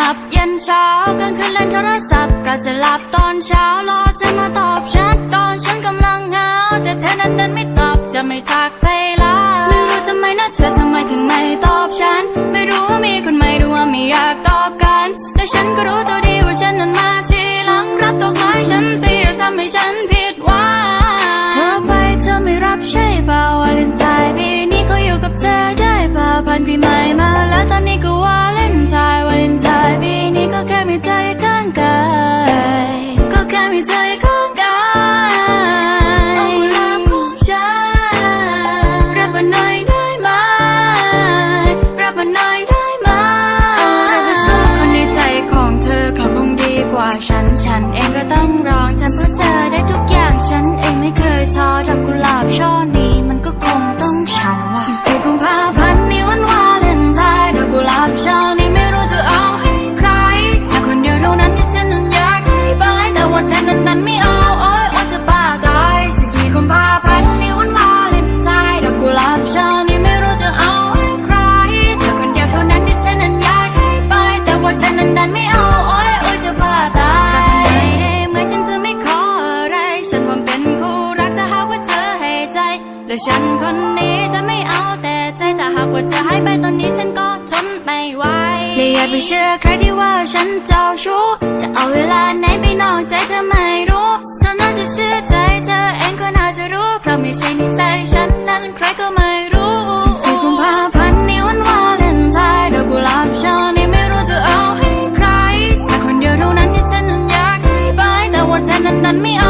ลับปวดขมับยันเช้ากลางคืนเล่นโทรศัพท์ก็จะหลับตอนเช้ารอเธอมาตอบฉันตอนฉันกำลังเหงาแต่เธอนั้นเดันไม่ตอบจะไม่ทักไปละไม่รู้ทำไมนะเธอทำไมถึงไม่ตอบฉัน ไม่รู้ว่ามีคนไม่รู้ว่าไม่อยากตอบกัน แต่ฉันก็รู้ตัวดีว่าฉันนั้นมาทีหลังรับตกไม้ฉันที่ทำให้ฉันผิดหวังเธอไปเธอไม่รับใช่เปล่าวาเลนไทน์ปีนี้เขาอยู่กับเธอได้เปล่าผ่านปีใหม่มาแล้วตอนนี้ก็ว่าเลน และฉันคนนี้จะไม่เอาแต่ใจถ้าหากว่าเธอให้ไปตอนนี้ฉันก็ทนไม่ไหวเลยอย่าไปเชื่อใครที่ว่าฉันเจ้าชู้ จะเอาเวลาไหนไปนอกใจเธอไม่รู้เธอน่าจะเชื่อใจเธอเองก็น่าจะรู้ เพราะไม่ใช่นิสัยฉันนั้นใครก็ไม่รู้สิบสี่กุมภาพันธ์นี่วันวาเลนไทน์ดอกกุหลาบช่อนี้ไม่รู้จะเอาให้ใครแต่คนเดียวเท่านั้นที่ฉันนั้นอยากให้ไปแต่ว่าเธอนั้นดันไม่เอา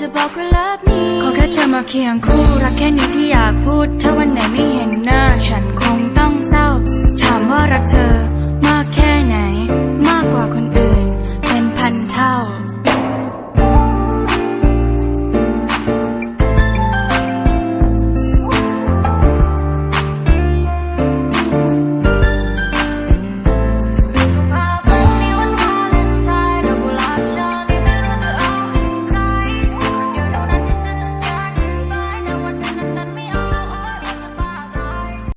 จะบอกว่าเลิฟนี้ ขอแค่เธอมาเคียงคู่ รักแค่นี้ที่อยากพูด ถ้าวันไหนไม่เห็นหน้า ฉันคงต้องเศร้า